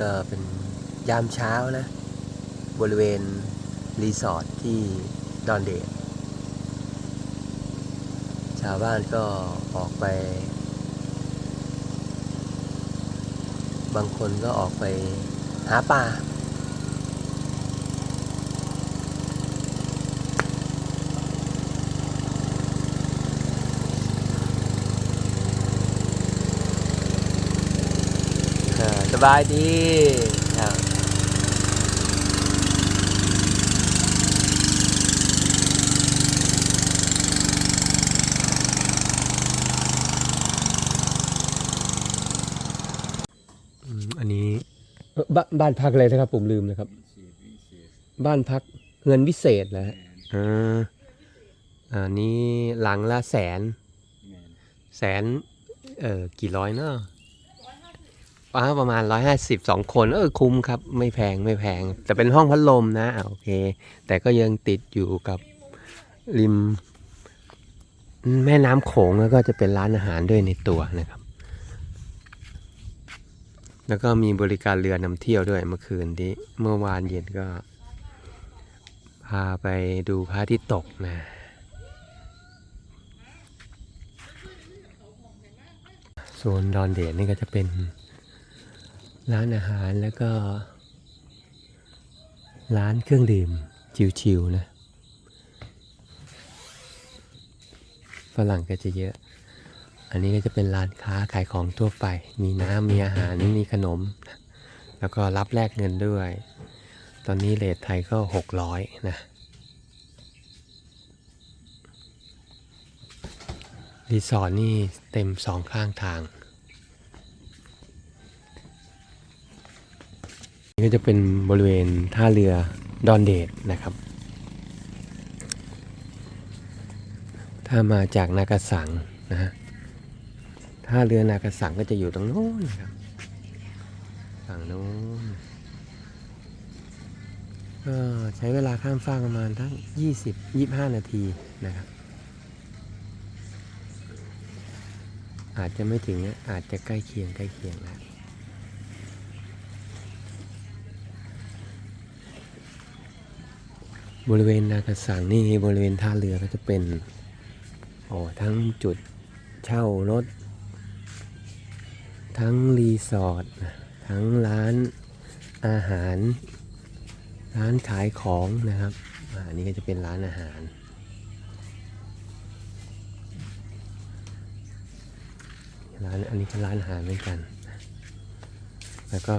ก็เป็นยามเช้านะ บริเวณรีสอร์ทที่ดอนเดชชาวบ้านก็ออกไป บางคนก็ออกไปหาปลา อ่า สบายดีครับอืมอันนี้เอ่อบ้านบ้านพักอะไรนะครับ ผมลืมนะครับ บ้านพักเงินวิเศษนะฮะอ่าอันนี้หลังละแสน แสน เออกี่ร้อยเนาะ้าประมาณร้อยห้าสิบสองคน เออคุ้มครับ ไม่แพงไม่แพง แต่เป็นห้องพัดลมนะอ่าโอเค แต่ก็ยังติดอยู่กับริม แม่น้ำโขงแล้วก็จะเป็นร้านอาหารด้วยในตัวนะครับ แล้วก็มีบริการเรือนำเที่ยวด้วยเมื่อคืนนี้เมื่อวานเย็นก็ พาไปดูพระอาทิตย์ตกนะโซนดอนเดดนี่ก็จะเป็น ร้านอาหารแล้วก็ ร้านเครื่องดื่มชิวๆนะฝรั่งก็จะเยอะ อันนี้ก็จะเป็นร้านค้าขายของทั่วไป มีน้ำมีอาหารมีขนม แล้วก็รับแลกเงินด้วย ตอนนี้เลทไทยก็600นะรีสอร์ทนี่เต็มสองข้างทาง นี่ก็จะเป็นบริเวณท่าเรือดอนเดดนะครับ ถ้ามาจากนากาสังนะฮะท่าเรือนากาสังก็จะอยู่ตรงโน้นนะครับฝั่งโน้นก็ใช้เวลาข้ามฟากประมาณทั้ง 20 25 นาทีนะครับ อาจจะไม่ถึงนะอาจจะใกล้เคียงใกล้เคียงแล้ว บริเวณนากาสังนี่บริเวณท่าเรือก็จะเป็นโอ้ทั้งจุดเช่ารถ ทั้งรีสอร์ททั้งร้านอาหาร ร้านขายของนะครับอาอันนี้ก็จะเป็นร้านอาหารร้านอันนี้ก็ร้านอาหารเหมือนกัน แล้วก็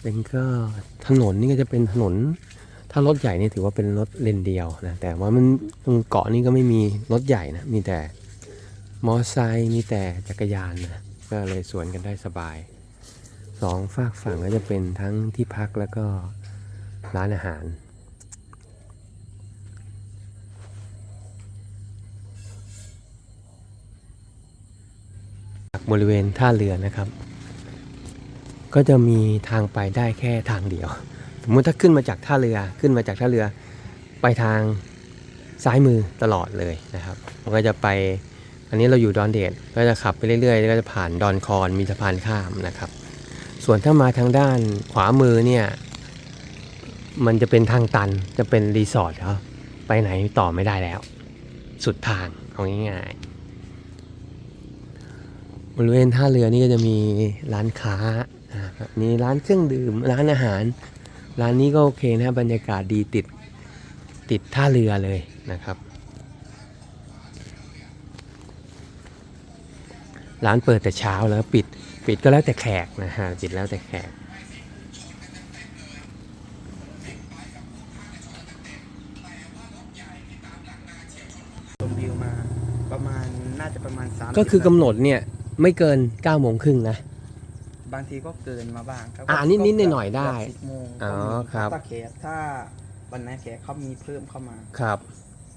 เป็นก็ถนนนี่ก็จะเป็นถนน ถ้ารถใหญ่นี่ถือว่าเป็นรถเลนเดียวนะ แต่ว่ามันตรงเกาะนี่ก็ไม่มีรถใหญ่นะ มีแต่มอไซค์ มีแต่จักรยานนะ ก็เลยสวนกันได้สบาย สองฝากฝั่งก็จะเป็นทั้งที่พักแล้วก็ร้านอาหารบริเวณท่าเรือนะครับ ก็จะมีทางไปได้แค่ทางเดียว สมมติถ้าขึ้นมาจากท่าเรือขึ้นมาจากท่าเรือไปทางซ้ายมือตลอดเลยนะครับมันก็จะไปอันนี้เราอยู่ดอนเดดก็จะขับไปเรื่อยๆก็จะผ่านดอนคอนมีสะพานข้ามนะครับ ส่วนถ้ามาทางด้านขวามือเนี่ยมันจะเป็นทางตันจะเป็นรีสอร์ทครับไปไหนต่อไม่ได้แล้ว สุดทางเอาง่ายๆบริเวณท่าเรือนี่ก็จะมีร้านค้านะครับมีร้านเครื่องดื่มร้านอาหาร ร้านนี้ก็โอเคนะบรรยากาศดีติดติดท่าเรือเลยนะครับ ร้านเปิดแต่เช้าแล้วปิดปิดก็แล้วแต่แขกนะฮะปิดแล้วแต่แขกชมวิวมาประมาณน่าจะประมาณ3ก็คือกำหนดเนี่ยไม่เกิน9ก้าโมงครึ่งนะ บางทีก็เกินมาบ้างครับอ่านิดนิดหน่อยหน่อยๆได้สิบโมงอ๋อก็มีครับ ถ้าแขกถ้าวันไหนแขกเขามีเพิ่มเข้ามา ครับ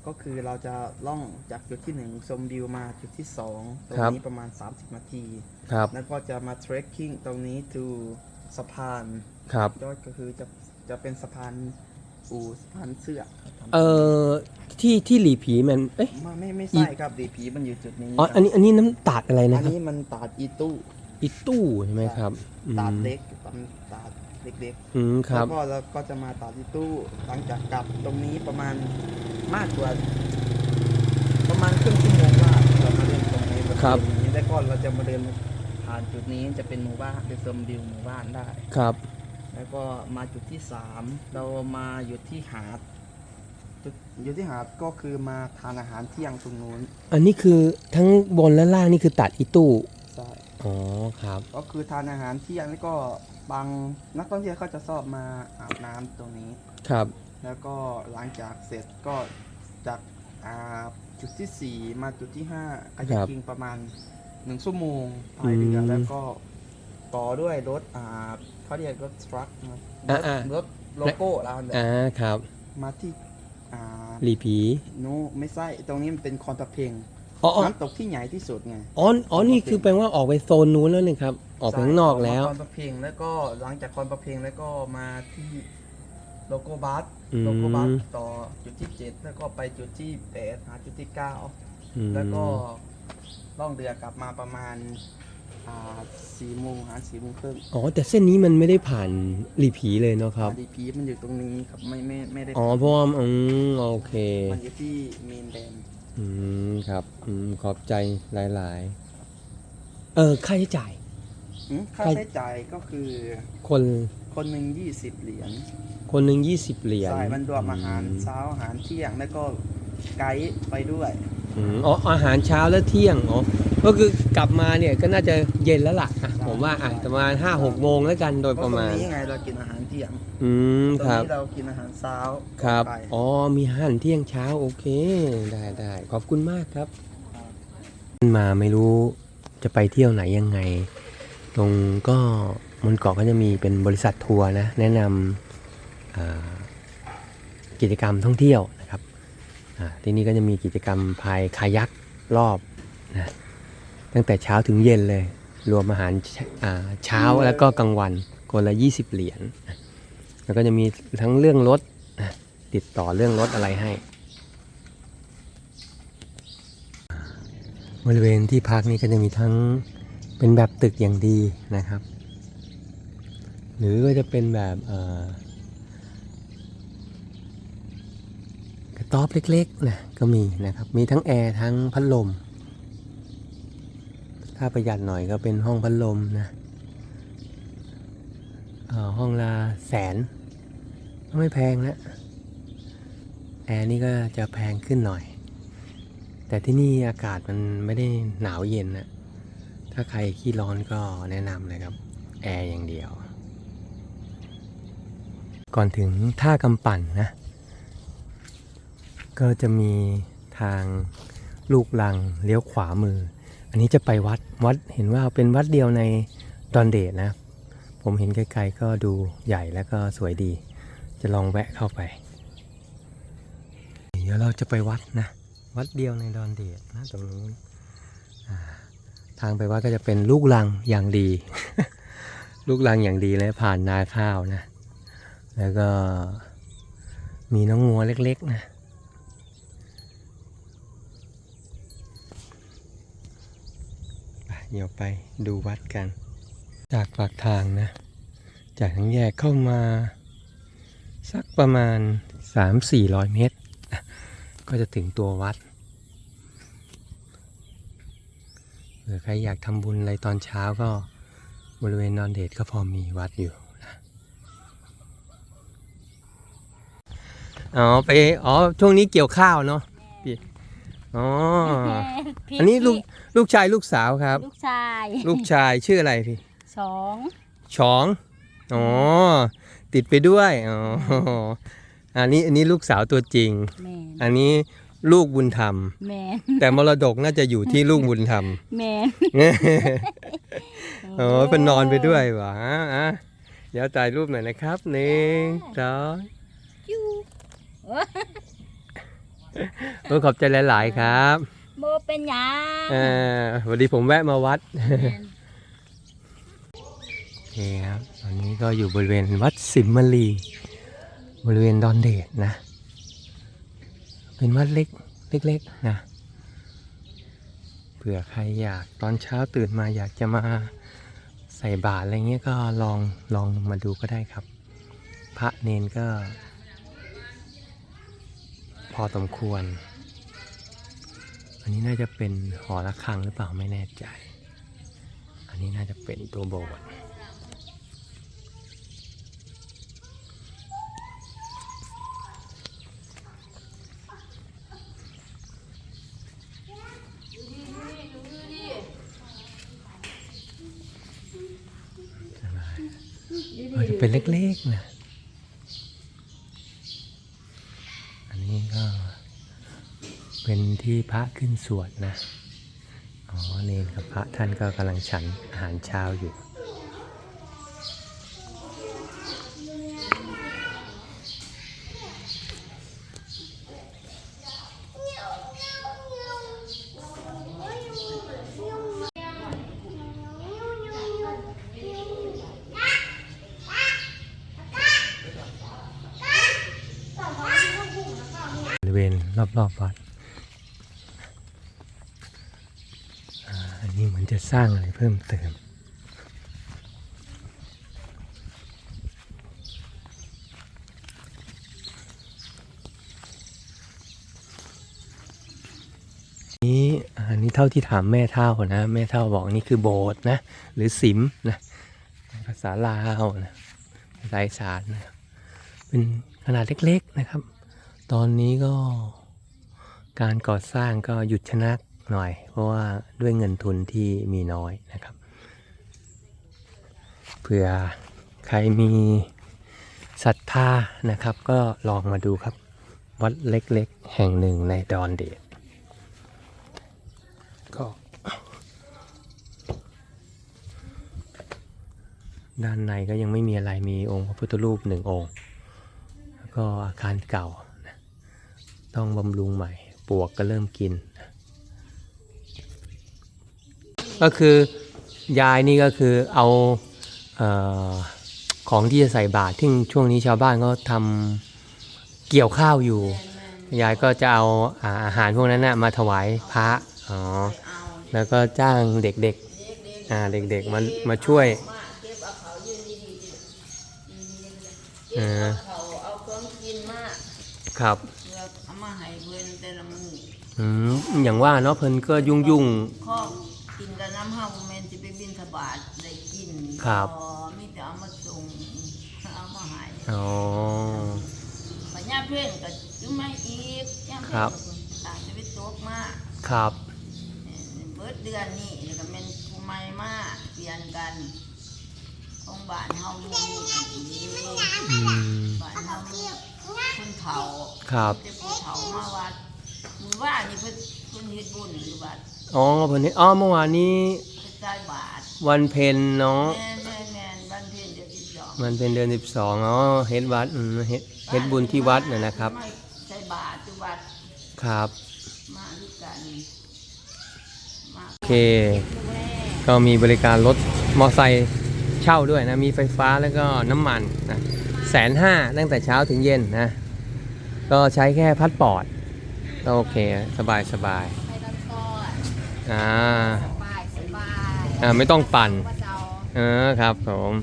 ก็คือเราจะล่องจากจุดที่หนึ่งชมวิวมาจุดที่สองตรงครับ นี้ประมาณ 30 นาที ครับแล้วก็จะมา trekking ตรงนี้ to สะพานครับ ยอดก็คือจะจะเป็นสะพานอูสะพานเสือกครับเอ่อที่ที่หลีผีมันเอ๊ะ ไม่ไม่ไม่ใช่ครับดีผีมันอยู่จุดนี้อ๋อครับอันนี้อันนี้น้ำตาดอะไรนะอันครับ นี้มันตาดอีตู้ อีตู้ใช่ไหมครับอืมตาดเล็กตำตาดเล็กอืมๆครับ แล้วก็เราก็จะมาตาดที่ตู้หลังจากกลับตรงนี้ประมาณมากกว่า ประมาณครึ่งชั่วโมงว่าเรามาเดินตรงนี้ครับตรงนี้แล้วก็เราจะมาเดินผ่านจุดนี้จะเป็นหมู่บ้านเป็นชมวิวหมู่บ้านได้ ครับ แล้วก็มาจุดที่สามเรามาอยู่ที่หาดจุดอยู่ที่หาดก็คือมาทานอาหารเที่ยงตรงนู้นอันนี้คือทั้งบนและล่างนี่คือตัดอีตู้ใช่ อ๋อครับ ก็คือทานอาหารเที่ยงแล้วก็บางนักท่องเที่ยวเขาจะชอบมาอาบน้ำตรงนี้ ครับ แล้วก็หลังจากเสร็จก็จากอ่าจุดที่สี่มาจุดที่ห้าก็จะกินประมาณหนึ่งชั่วโมงพายเรือแล้วก็ต่อด้วยรถอ่าเขาเรียกรถทรัคนะรถอ่ารถโลโก้เราเนี่ยอ่าครับมาที่อ่ารีผี โนไม่ใช่ ตรงนี้มันเป็นคอนตะเพง อ๋ออ๋อน้ำตกที่ใหญ่ที่สุดไงอ๋ออ๋อนี่คือแปลว่าออกไปโซนนู้นแล้วนี่ครับ ออกไปข้างนอกแล้วใช่คอนตะเพงแล้วก็หลังจากคอนตะเพงแล้วก็มาที่โลโก้บัสอืม โลโก้บัสต่อจุดที่เจ็ดแล้วก็ไปจุดที่แปดหาจุดที่เก้าอืมแล้วก็ล่องเรือกลับมาประมาณอ่าสี่โมงหาสี่โมงครึ่งอ๋อแต่เส้นนี้มันไม่ได้ผ่านรีผีเลยเนาะครับดีพีมันอยู่ตรงนี้ครับไม่ไม่ไม่ได้ อ๋อเพราะว่าอืมโอเค มันอยู่ที่เมนแดน อืมครับอืมขอบใจหลาย ๆ เออค่าใช้จ่าย อืมค่าใครใช้จ่ายก็คือคนคนหนึ่งยี่สิบเหรียญคนหนึ่งยี่สิบเหรียญใช่มันรวมอาหารมเช้าอาหารเที่ยงแล้วก็ไกด์ไปด้วยอืมอ๋ออาหารเช้าและเที่ยงอ๋อก็คือกลับมาเนี่ยก็น่าจะเย็นแล้วล่ะอะใช่ผมว่าอะประมาณห้าหกโมงแล้วกันโดยเพประราะตรมางณนี้ไงเรากินอาหารเที่ยงอืมตรงครับนี้เรากินอาหารเช้าครับไปอ๋อมีอาหารเที่ยงเช้าโอเค ได้ได้ขอบคุณมากครับ มาไม่รู้จะไปเที่ยวไหนยังไง ตรงก็มนเกาะก็จะมีเป็นบริษัททัวร์นะ แนะนำอ่ากิจกรรมท่องเที่ยวนะครับอ่าที่นี่ก็จะมีกิจกรรมพายคายักรอบนะตั้งแต่เช้าถึงเย็นเลย รวมอาหารเชอ่าเช้าแล้วก็กลางวันคนละ 20 เหรียญนะ แล้วก็จะมีทั้งเรื่องรถติดต่อเรื่องรถอะไรให้ บริเวณที่พักนี้ก็จะมีทั้งเป็นแบบตึกอย่างดีนะครับ หรือก็จะเป็นแบบเอ่อกระต๊อบเล็กๆนะก็มีนะครับ มีทั้งแอร์ทั้งพัดลม ถ้าประหยัดหน่อยก็เป็นห้องพัดลมนะห้องละแสน ไม่แพงนะแอร์นี่ก็จะแพงขึ้นหน่อย แต่ที่นี่อากาศมันไม่ได้หนาวเย็นนะถ้าใครขี้ร้อนก็แนะนำเลยครับ แอร์อย่างเดียว ก่อนถึงท่ากำปั่นนะ ก็จะมีทางลูกลังเลี้ยวขวามือ อันนี้จะไปวัดวัดเห็นว่าเป็นวัดเดียวในดอนเดดนะ ผมเห็นไกลๆก็ดูใหญ่แล้วก็สวยดี จะลองแวะเข้าไป เดี๋ยวเราจะไปวัดนะ วัดเดียวในดอนเดดนะตรงนู้นทางไปวัดก็จะเป็นลูกลังอย่างดี ลูกลังอย่างดีเลยผ่านนาข้าวนะ แล้วก็มีน้องงัวเล็กๆนะเดี๋ยวไปดูวัดกัน จากปากทางนะ จากทางแยกเข้ามา สักประมาณ 3-400 เมตร ก็จะถึงตัววัดหรือใครอยากทำบุญอะไรตอนเช้าก็บริเวณนอนเดชก็พอมีวัดอยู่นะอ๋อไปอ๋อช่วงนี้เกี่ยวข้าวเนาะพี่อ๋อพี่อันนี้ลูกลูกชายลูกสาวครับ ลูกชาย ลูกชายชื่ออะไรพี่สองฉองอ๋อ ติดไปด้วยอ๋ออันนี้อันนี้ลูกสาวตัวจริง แมนอันนี้ลูกบุญธรรม แมนแต่มรดกน่าจะอยู่ที่ลูกบุญธรรม แมนโอ้ยเป็นนอนไปด้วยหวะอะเดี๋ยวถ่ายรูปหน่อยนะครับหนึ่งสองจูโอ้ยขอบใจหลาย ๆ ครับโมเป็นหยัง อ่าวันนี้ผมแวะมาวัด แม่นโอ เคครับตอนนี้ก็อยู่บริเวณวัดสิมมลี บริเวณดอนเดชนะ เป็นวัดเล็กเล็กๆนะเผื่อใครอยากตอนเช้าตื่นมาอยากจะมาใส่บาตรอะไรเงี้ยก็ลองลองมาดูก็ได้ครับ พระเนนก็ พอสมควร อันนี้น่าจะเป็นหอระฆังหรือเปล่าไม่แน่ใจ อันนี้น่าจะเป็นตัวโบสถ์มันจะ เป็นเล็กๆนะอันนี้ก็เป็นที่พระขึ้นสวดนะ อ๋อ เนนกับพระท่านก็กำลังฉันอาหารเช้าอยู่ บ รอบๆวัดอันนี้เหมือนจะสร้างอะไรเพิ่มเติมนี้อันนี้เท่าที่ถามแม่เท่านะแม่เท่าบอกนี่คือโบสถ์นะหรือสิมนะภาษาลาวนะภาษาอีสานนะเป็นขนาดเล็กๆนะครับ ตอนนี้ก็ การก่อสร้างก็หยุดชะนักหน่อย เพราะว่าด้วยเงินทุนที่มีน้อยนะครับ เผื่อใครมีศรัทธานะครับ ก็ลองมาดูครับ วัดเล็กๆ แห่งหนึ่งในดอนเดชก็ด้านในก็ยังไม่มีอะไรมีองค์พระพุทธรูปหนึ่งองค์ แล้วก็อาคารเก่า ต้องบำรุงใหม่ ปวกก็เริ่มกิน ก็คือยายนี่ก็คือเอาเออของที่จะใส่บาตรที่ช่วงนี้ชาวบ้านก็ทำเกี่ยวข้าวอยู่ ยายก็จะเอาอาอาหารพวกนั้นนะมาถวายพระอ๋อแล้วก็จ้างเด็กๆอ่าเด็กๆมามาช่วยอ่าครับ เพื่อเอามาให้เพิ่นแต่ละมื้ ออืมอย่างว่าเนาะเพิ่นก็ยุ่งยุ่ง ข้อกินกับน้ำห้าบ่แม่นสิไปบิณฑบาตได้กินครับ อ๋อมีแต่เอามาส่งเอามาให้ๆอ๋อ ปัญญาเพิ่นก็จุมาอีกยามครับเพิ่นก็อาจจะไปตกมาครับ เอ่อเบิดเดือนนี้แล้วก็แม่นผู้ใหม่มาเปลี่ยนกันของบ้านเฮาอยู่นี่อืม บ้านเฮาอยู่คนเฒ่าครับ แต่ผู้เฒ่ามาวัดมือ ว่านี่เพิ่นเพิ่นเฮ็ดบุญอยู่วัดอ๋อเพิ่นนี่อ๋อเมื่อวานนี้ เพิ่นใส่บาตรวันเพ็ญเนาะแม่นแม่นแม่นบ้านเพ็ญเดือนที่สองมันเป็นเดือนสิบสองอ๋อเฮ็ดวัดอืมเฮ็ดเฮ็ดบุญที่วัดน่ะนะครับ ไม่ใส่บาตรที่วัดครับ มาด้วยกันมาโอเคก็มีบริการรถมอไซค์เช่าด้วยนะ มีไฟฟ้าแล้วก็น้ำมันนะแสนห้าตั้งแต่เช้าถึงเย็นนะ ก็ใช้แค่พัดปอดก็ โอเค สบายสบายไปกันก่อนอ่าสบายสบายอ่าไม่ต้องปั่น ว่าจะเอา เออครับผม